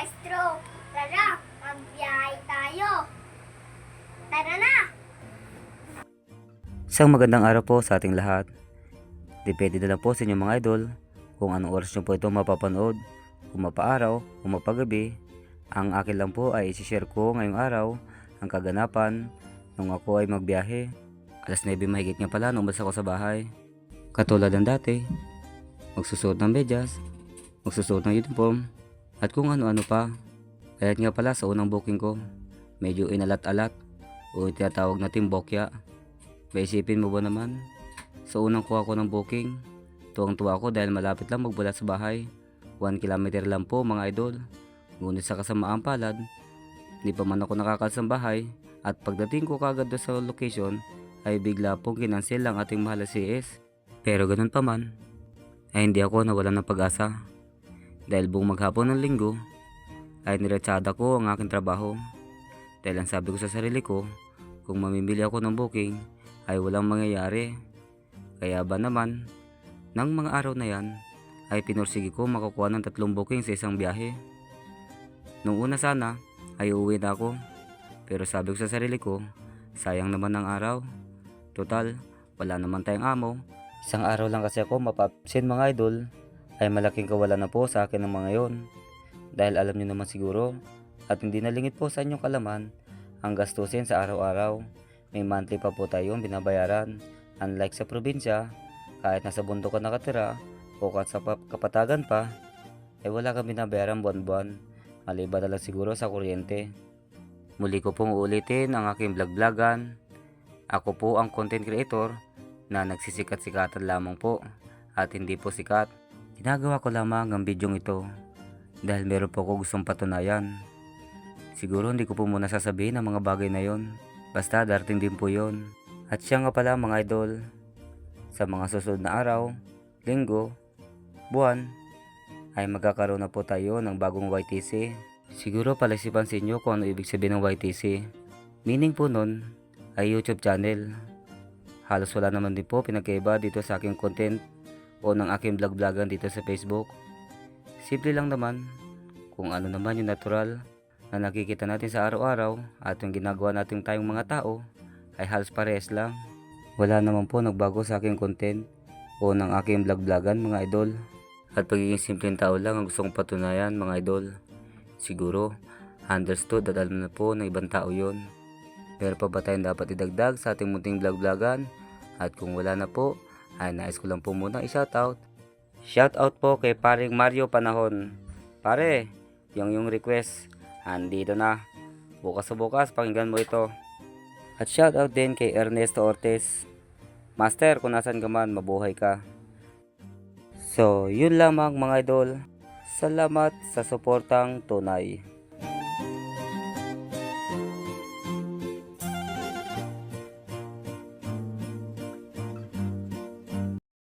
maestro. Tara, magbiyahe tayo. Tara na! Isang magandang araw po sa ating lahat. Depende na lang po sa inyo mga idol kung anong oras nyo po ito mapapanood, kung mapaaraw, kung mapagabi. Ang akin lang po ay isi-share ko ngayong araw ang kaganapan nung ako ay magbiyahe. Alas 9 mahigit nga pala nung umalis ako sa bahay. Katulad ng dati, magsusuot ng medyas, magsusuot ng uniform, at kung ano-ano pa. Kaya't nga pala sa unang booking ko, medyo inalat-alat o tinatawag natin bokya. Maisipin mo ba naman? Sa unang kuha ko ng booking, tuwang-tuwa ako dahil malapit lang magbulat sa bahay. 1 kilometer lang po mga idol. Ngunit sa kasamaang palad, hindi pa man ako nakakalas ng bahay at pagdating ko kagad doon sa location ay bigla pong kinansel ang ating mahal na CS. Pero ganun pa man, ay hindi ako nawalan ng pag-asa. Dahil buong maghapon ng linggo, ay niretsada ko ang aking trabaho. Dahil ang sabi ko sa sarili ko, kung mamimili ako ng booking, ay walang mangyayari. Kaya ba naman, nang mga araw na yan, ay pinursige ko makukuha ng tatlong booking sa isang biyahe. Nung una sana, ay uuwi na ako. Pero sabi ko sa sarili ko, sayang naman ang araw. Total, wala naman tayong amo. Isang araw lang kasi ako mapapsin mga idol, ay malaking kawalan na po sa akin ng mga yon. Dahil alam niyo naman siguro, at hindi nalingit po sa inyong kalaman, ang gastusin sa araw-araw. May monthly pa po tayong binabayaran. Unlike sa probinsya, kahit nasa bundok ka nakatira o kahit sa pa- kapatagan pa, ay wala kang binabayaran buwan-buwan. Maliban na lang siguro sa kuryente. Muli ko pong uulitin ang aking vlog-vlogan. Ako po ang content creator na nagsisikat-sikatan lamang po at hindi po sikat. Ginagawa ko lamang ang bidyong ito dahil meron po ako gustong patunayan. Siguro hindi ko po muna sasabihin ang mga bagay na yon. Basta darating din po yon. At siya nga pala mga idol, sa mga susunod na araw, linggo, buwan, ay magkakaroon na po tayo ng bagong YTC. Siguro palisipan sa inyo kung ano ibig sabihin ng YTC. Meaning po nun ay YouTube channel. Halos wala naman din po pinagkaiba dito sa aking content o ng aking vlog-vlogan dito sa Facebook. Simple lang naman kung ano naman yung natural na nakikita natin sa araw-araw at yung ginagawa nating tayong mga tao ay halos parehas lang. Wala naman po nagbago sa aking content o ng aking vlog-vlogan mga idol. At pagiging simpleng tao lang ang gusto kong patunayan mga idol. Siguro, understood at alam na po ng ibang tao yon. Meron pa ba tayong dapat idagdag sa ating munting vlog-vlogan? At kung wala na po, ay nais ko lang po muna i-shoutout. Shoutout po kay paring Mario Panahon. Pare, yung yung request, andito na. Bukas sa bukas, pakinggan mo ito. At shoutout din kay Ernesto Ortiz. Master, kung nasan ka man, mabuhay ka. So, yun lamang mga idol. Salamat sa suportang tunay.